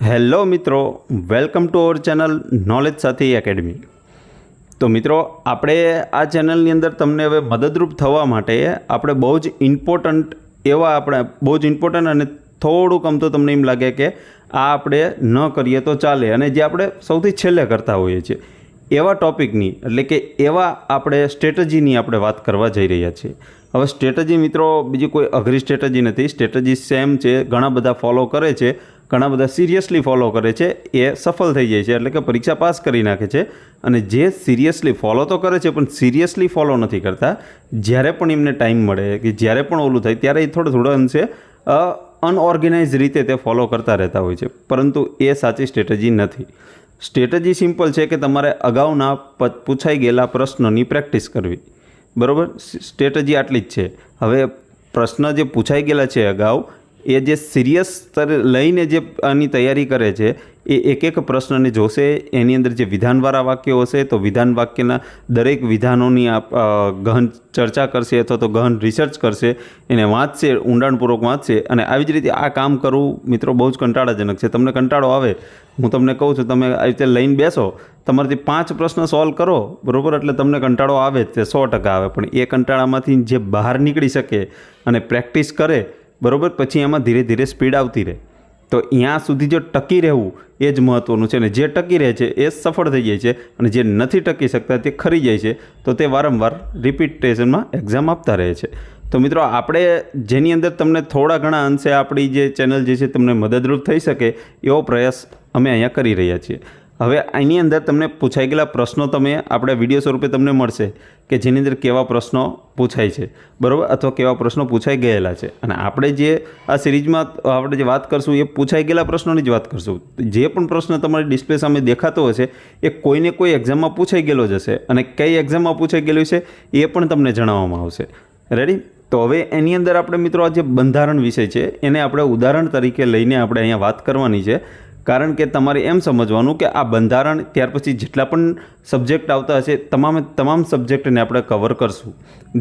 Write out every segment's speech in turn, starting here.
Hello મિત્રો, welcome to our channel knowledge સાથી academy તો મિત્રો, આપણે આ ચેનલની અંદર તમને હવે મદદરૂપ થવા માટે આપણે બહુ જ ઇમ્પોર્ટન્ટ એવા આપણે બહુ જ ઇમ્પોર્ટન્ટ અને થોડુંક આમ તો તમને એમ લાગે કે આ આપણે ન કરીએ તો ચાલે. અને જે આપણે સૌથી છેલ્લે કરતા હોઈએ છીએ, એવા ટોપિકની, એટલે કે એવા આપણે સ્ટ્રેટજીની આપણે વાત કરવા જઈ રહ્યા છીએ. હવે સ્ટ્રેટજી મિત્રો, બીજી કોઈ અઘરી સ્ટ્રેટજી નથી. સ્ટ્રેટજી સેમ છે, ઘણા બધા ફોલો કરે છે. ઘણા બધા સિરિયસલી ફોલો કરે છે, એ સફળ થઈ જાય છે, એટલે કે પરીક્ષા પાસ કરી નાખે છે. અને જે સિરિયસલી ફોલો તો કરે છે, પણ સિરિયસલી ફોલો નથી કરતા, જ્યારે પણ એમને ટાઈમ મળે કે જ્યારે પણ ઓલું થાય, ત્યારે એ થોડો થોડો અંશે અનઓર્ગેનાઇઝ રીતે તે ફોલો કરતા રહેતા હોય છે. પરંતુ એ સાચી સ્ટ્રેટેજી નથી. સ્ટ્રેટેજી સિમ્પલ છે કે તમારે અગાઉના પૂછાઈ ગયેલા પ્રશ્નોની પ્રેક્ટિસ કરવી. બરાબર? સ્ટ્રેટેજી આટલી જ છે. હવે પ્રશ્ન જે પૂછાઈ ગયેલા છે અગાઉ એ જે સિરિયસ સ્તરે લઈને જે આની તૈયારી કરે છે, એ એક એક પ્રશ્નને જોશે, એની અંદર જે વિધાનવાળા વાક્યો હશે તો વિધાન વાક્યના દરેક વિધાનોની ગહન ચર્ચા કરશે અથવા તો ગહન રિસર્ચ કરશે, એને વાંચશે, ઊંડાણપૂર્વક વાંચશે અને આવી જ રીતે આ કામ કરવું મિત્રો બહુ જ કંટાળાજનક છે. તમને કંટાળો આવે, હું તમને કહું છું, તમે આવી રીતે લઈને બેસો, તમારાથી પાંચ પ્રશ્ન સોલ્વ કરો, બરાબર? એટલે તમને કંટાળો આવે તે સો ટકા આવે. પણ એ કંટાળામાંથી જે બહાર નીકળી શકે અને પ્રેક્ટિસ કરે બરાબર? પછી એમાં ધીરે ધીરે સ્પીડ આવતી રહે. તો ત્યાં સુધી જો ટકી રહેવું, એ જ મહત્ત્વનું છે. અને જે ટકી રહે છે, એ સફળ થઈ જાય છે. અને જે નથી ટકી શકતા, તે ખરી જાય છે. તો તે વારંવાર રિપીટેશનમાં એક્ઝામ આપતા રહે છે. તો મિત્રો, આપણે જેની અંદર તમને થોડા ઘણા અંશે આપણી જે ચેનલ જે છે, તમને મદદરૂપ થઈ શકે એવો પ્રયાસ અમે અહીંયા કરી રહ્યા છીએ. હવે આની અંદર તમને પૂછાઈ ગયેલા પ્રશ્નો તમે આપણે વીડિયો સ્વરૂપે તમને મળશે કે જેની અંદર કેવા પ્રશ્નો પૂછાય છે. બરાબર? અથવા કેવા પ્રશ્નો પૂછાઈ ગયેલા છે. અને આપણે જે આ સિરીઝમાં આપણે જે વાત કરશું એ પૂછાઈ ગયેલા પ્રશ્નોની જ વાત કરશું. જે પણ પ્રશ્ન તમારી ડિસ્પ્લે સામે દેખાતો હશે, એ કોઈને કોઈ એક્ઝામમાં પૂછાઈ ગયેલો જ હશે. અને કઈ એક્ઝામમાં પૂછાઈ ગયેલું છે એ પણ તમને જણાવવામાં આવશે. રેડી તો હવે એની અંદર આપણે મિત્રો આ જે બંધારણ વિષય છે, એને આપણે ઉદાહરણ તરીકે લઈને આપણે અહીંયા વાત કરવાની છે. કારણ કે તમારે એમ સમજવાનું કે આ બંધારણ ત્યાર પછી જેટલા પણ સબ્જેક્ટ આવતા હશે, તમામે તમામ સબ્જેક્ટને આપણે કવર કરશું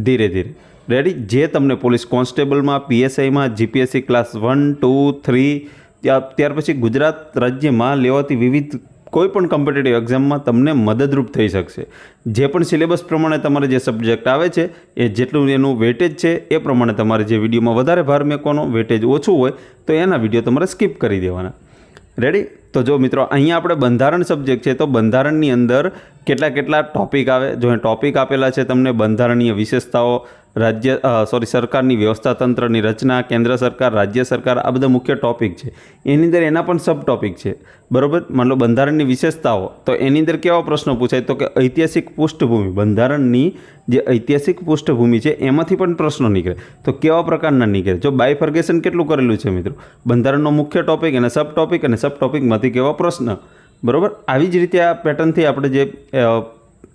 ધીરે ધીરે. રેડી જે તમને પોલીસ કોન્સ્ટેબલમાં પીએસઆઈમાં GPSC class one two three ત્યાર પછી ગુજરાત રાજ્યમાં લેવાતી વિવિધ કોઈ પણ કોમ્પિટેટિવ એક્ઝામમાં તમને મદદરૂપ થઈ શકશે. જે પણ સિલેબસ પ્રમાણે તમારે જે સબ્જેક્ટ આવે છે, એ જેટલું એનું વેટેજ છે, એ પ્રમાણે તમારે જે વિડીયોમાં વધારે ભાર મેકવાનો વેટેજ ઓછું હોય, તો એના વીડિયો તમારે સ્કીપ કરી દેવાના. રેડી તો જો મિત્રો, અહીંયા આપણે બંધારણ સબ્જેક્ટ છે, તો બંધારણની અંદર કેટલા કેટલા ટોપિક આવે? જો ટોપિક આપેલા છે તમને બંધારણીય વિશેષતાઓ, રાજ્ય સોરી સરકારની વ્યવસ્થા તંત્રની રચના, કેન્દ્ર સરકાર, રાજ્ય સરકાર, આ બધા મુખ્ય ટોપિક છે. એની અંદર એના પણ સબ ટોપિક છે. બરાબર? માન લો બંધારણની વિશેષતાઓ, તો એની અંદર કેવા પ્રશ્નો પૂછાય? તો કે ઐતિહાસિક પૃષ્ઠભૂમિ, બંધારણની જે ઐતિહાસિક પૃષ્ઠભૂમિ છે, એમાંથી પણ પ્રશ્નો નીકળે. તો કેવા પ્રકારના નીકળે? જો બાયફર્ગેશન કેટલું કરેલું છે મિત્રો? બંધારણનો મુખ્ય ટોપિક અને સબ ટોપિક અને સબ ટોપિકમાંથી કેવા પ્રશ્ન? બરાબર? આવી જ રીતે આ પેટર્નથી આપણે જે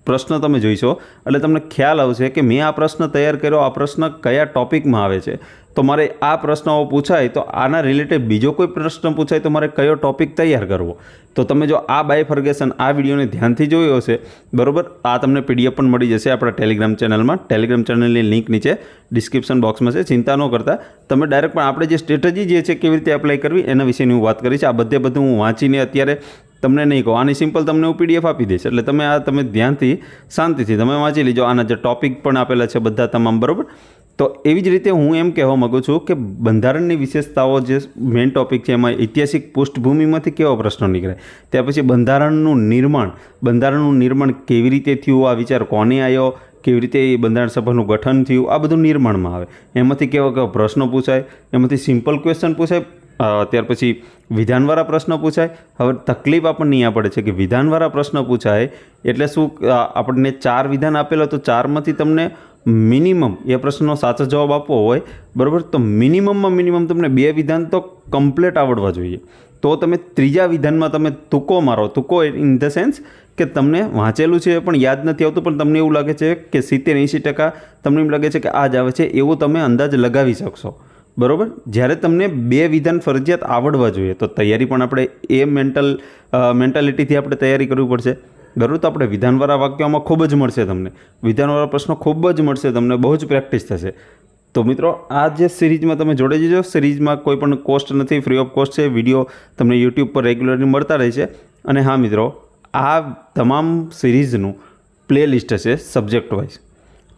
પ્રશ્ન તમે જોઈશો. એટલે તમને ખ્યાલ આવશે કે મેં આ પ્રશ્ન તૈયાર કર્યો, આ પ્રશ્ન કયા ટોપિકમાં આવે છે. તો મારે આ પ્રશ્નો પૂછાય તો આના રિલેટેડ બીજો કોઈ પ્રશ્ન પૂછાય તો મારે કયો ટૉપિક તૈયાર કરવો. તો તમે જો આ બાયફર્ગેશન આ વિડીયોને ધ્યાનથી જોયો હશે, બરોબર? આ તમને પીડીએફ પણ મળી જશે આપણા ટેલિગ્રામ ચેનલમાં ટેલિગ્રામ ચેનલની લિંક નીચે ડિસ્ક્રિપ્શન બોક્સમાં છે, ચિંતા ન કરતા. તમે ડાયરેક્ટ પણ આપણે જે સ્ટ્રેટેજી જે છે, કેવી રીતે એપ્લાય કરવી એના વિશેની હું વાત કરીશ. આ બધે બધું હું વાંચીને અત્યારે તમને નહીં કહો. આની સિમ્પલ તમને હું પીડીએફ આપી દઈશ. એટલે તમે આ તમે ધ્યાનથી, શાંતિથી તમે વાંચી લીજો. આના જે ટોપિક પણ આપેલા છે બધા તમામ, બરાબર? તો એવી જ રીતે હું એમ કહેવા માગું છું કે બંધારણની વિશેષતાઓ જે મેઇન ટોપિક છે, એમાં ઐતિહાસિક પૃષ્ઠભૂમિમાંથી કેવા પ્રશ્નો નીકળે? ત્યાર પછી બંધારણનું નિર્માણ. બંધારણનું નિર્માણ કેવી રીતે થયું? આ વિચાર કોને આવ્યો કેવી રીતે એ બંધારણ સભાનું ગઠન થયું? આ બધું નિર્માણમાં આવે. એમાંથી કેવા કેવા પ્રશ્નો પૂછાય? એમાંથી સિમ્પલ ક્વેશ્ચન પૂછાય? ત્યાર પછી વિધાનવાળા પ્રશ્ન પૂછાય. હવે તકલીફ આપણને અહીંયા પડે છે કે વિધાનવાળા પ્રશ્ન પૂછાય એટલે શું આપણને ચાર વિધાન આપેલા તો ચારમાંથી તમને મિનિમમ એ પ્રશ્નનો સાચો જવાબ આપવો હોય. બરાબર? તો મિનિમમમાં મિનિમમ તમને બે વિધાન તો કમ્પ્લેટ આવડવા જોઈએ. તો તમે ત્રીજા વિધાનમાં તમે તુક્કો મારો. તુક્કો ઇન ધ સેન્સ કે તમને વાંચેલું છે પણ યાદ નથી આવતું, પણ તમને એવું લાગે છે કે સિત્તેર એંશી ટકા તમને એમ લાગે છે કે આ જ આવે છે, એવું તમે અંદાજ લગાવી શકશો. બરોબર? જ્યારે તમને બે વિધાન ફરજિયાત આવડવા જોઈએ, તો તૈયારી પણ આપણે એ મેન્ટલ મેન્ટાલિટીથી આપણે તૈયારી કરવી પડશે. બરાબર? તો આપણે વિધાનવાળા વાક્યોમાં ખૂબ જ મળશે તમને. વિધાનવાળા પ્રશ્નો ખૂબ જ મળશે તમને, બહુ જ પ્રેક્ટિસ થશે. તો મિત્રો, આ જે સિરીઝમાં તમે જોડે જજો. સિરીઝમાં કોઈ પણ કોસ્ટ નથી, ફ્રી ઓફ કોસ્ટ છે. વીડિયો તમને યુટ્યુબ પર રેગ્યુલરલી મળતા રહે છે. અને હા મિત્રો, આ તમામ સિરીઝનું પ્લેલિસ્ટ હશે સબ્જેક્ટ વાઇઝ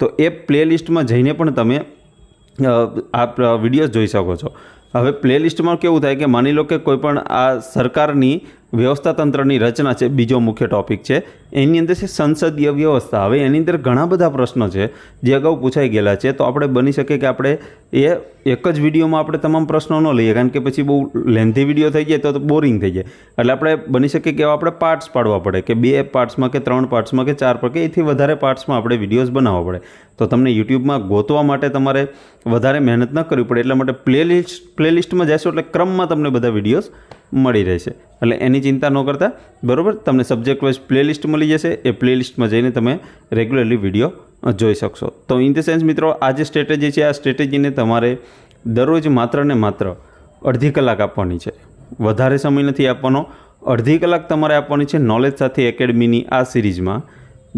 તો એ પ્લેલિસ્ટમાં જઈને પણ તમે અ, આ વિડીયોઝ જોઈ શકો છો. હવે પ્લેલિસ્ટમાં કેવું થાય કે માની લો કે કોઈપણ આ સરકારની વ્યવસ્થા તંત્રની રચના છે, બીજો મુખ્ય ટોપિક છે. એની અંદર છે, સંસદીય વ્યવસ્થા. હવે એની અંદર ઘણા બધા પ્રશ્નો છે, જે અગાઉ પૂછાઈ ગયેલા છે. તો આપણે બની શકે કે આપણે એ એક જ વિડીયોમાં આપણે તમામ પ્રશ્નો ન લઈએ, કારણ કે પછી બહુ લેન્ધી વીડિયો થઈ જાય તો બોરિંગ થઈ જાય. એટલે આપણે બની શકે કે આપણે પાર્ટ્સ પાડવા પડે, કે બે પાર્ટ્સમાં કે ત્રણ પાર્ટ્સમાં કે ચાર પર કે એથી વધારે પાર્ટ્સમાં આપણે વિડીયોઝ બનાવવા પડે. તો તમને યુટ્યુબમાં ગોતવા માટે તમારે વધારે મહેનત ન કરવી પડે, એટલા માટે પ્લેલિસ્ટ પ્લેલિસ્ટમાં જશો એટલે ક્રમમાં તમને બધા વિડીયોઝ મળી રહેશે. એટલે એની ચિંતા ન કરતા. બરાબર? તમને સબ્જેક્ટ વાઇઝ પ્લેલિસ્ટ મળી જશે. એ પ્લેલિસ્ટમાં જઈને તમે રેગ્યુલરલી વીડિયો જોઈ શકશો. તો ઇન ધ સેન્સ મિત્રો, આ જે સ્ટ્રેટેજી છે, આ સ્ટ્રેટેજીને તમારે દરરોજ માત્ર ને માત્ર અડધી કલાક આપવાની છે. વધારે સમય નથી આપવાનો. અડધી કલાક તમારે આપવાની છે નોલેજ સાથે એકેડમીની આ સિરીઝમાં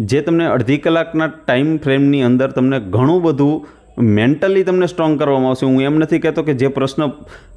જે તમને અડધી કલાકના ટાઈમ ફ્રેમની અંદર તમને ઘણું બધું મેન્ટલી તમને સ્ટ્રોંગ કરવામાં આવશે. હું એમ નથી કહેતો કે જે પ્રશ્ન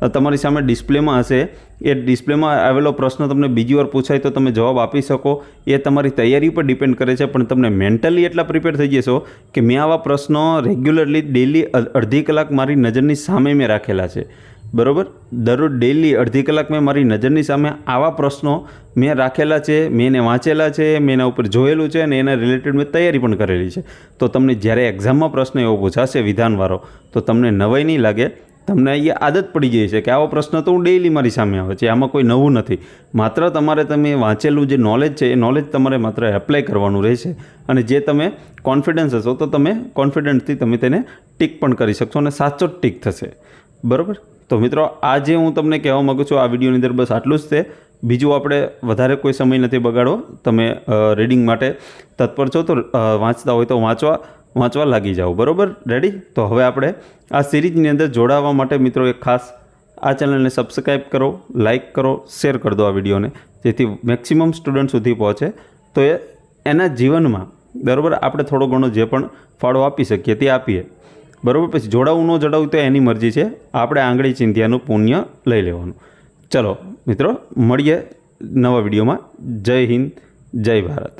તમારી સામે ડિસ્પ્લેમાં હશે, એ ડિસ્પ્લેમાં આવેલો પ્રશ્ન તમને બીજી વાર પૂછાય તો તમે જવાબ આપી શકો. એ તમારી તૈયારી પર ડિપેન્ડ કરે છે. પણ તમને મેન્ટલી એટલા પ્રિપેર થઈ જશો કે મેં આવા પ્રશ્નો રેગ્યુલરલી ડેલી અડધી કલાક મારી નજરની સામે મેં રાખેલા છે. બરાબર? દરરોજ ડેલી અડધી કલાક મેં મારી નજરની સામે આવા પ્રશ્નો મેં રાખેલા છે, મેં એને વાંચેલા છે, મેં એના ઉપર જોયેલું છે અને એના રિલેટેડ મેં તૈયારી પણ કરેલી છે. તો તમને જ્યારે એક્ઝામમાં પ્રશ્ન એવો પૂછાશે વિધાનવાળો તો તમને નવાઈ નહીં લાગે. તમને અહીંયા આદત પડી જાય છે કે આવો પ્રશ્ન તો હું ડેઈલી મારી સામે આવે છે, આમાં કોઈ નવું નથી. માત્ર તમારે તમે વાંચેલું જે નોલેજ છે, એ નોલેજ તમારે માત્ર એપ્લાય કરવાનું રહેશે અને જે તમે કોન્ફિડન્સ હશો, તો તમે કોન્ફિડન્સથી તમે તેને ટીક પણ કરી શકશો અને સાચો ટીક થશે. બરાબર? તો મિત્રો, આજે હું તમને કહેવા માગું છું, આ વિડીયોની અંદર બસ આટલું જ છે. બીજું આપણે વધારે કોઈ સમય નથી બગાડો તમે રીડિંગ માટે તત્પર છો તો વાંચતા હોય તો વાંચવા વાંચવા લાગી જાઓ. બરાબર? રેડી તો હવે આપણે આ સિરીઝની અંદર જોડાવા માટે મિત્રો એક ખાસ આ ચેનલને સબસ્ક્રાઈબ કરો લાઇક કરો શેર કરી દો આ વિડીયોને, જેથી મેક્સિમમ સ્ટુડન્ટ સુધી પહોંચે. તો એ એના જીવનમાં, બરાબર? આપણે થોડો ઘણો જે પણ ફાળો આપી શકીએ તે આપીએ. બરાબર? પછી જોડાવું ન જોડાવું તો એની મરજી છે. આપણે આંગળી ચિંધ્યાનું પુણ્ય લઈ લેવાનું. ચલો મિત્રો, મળીએ નવા વિડીયોમાં. જય હિન્દ, જય ભારત.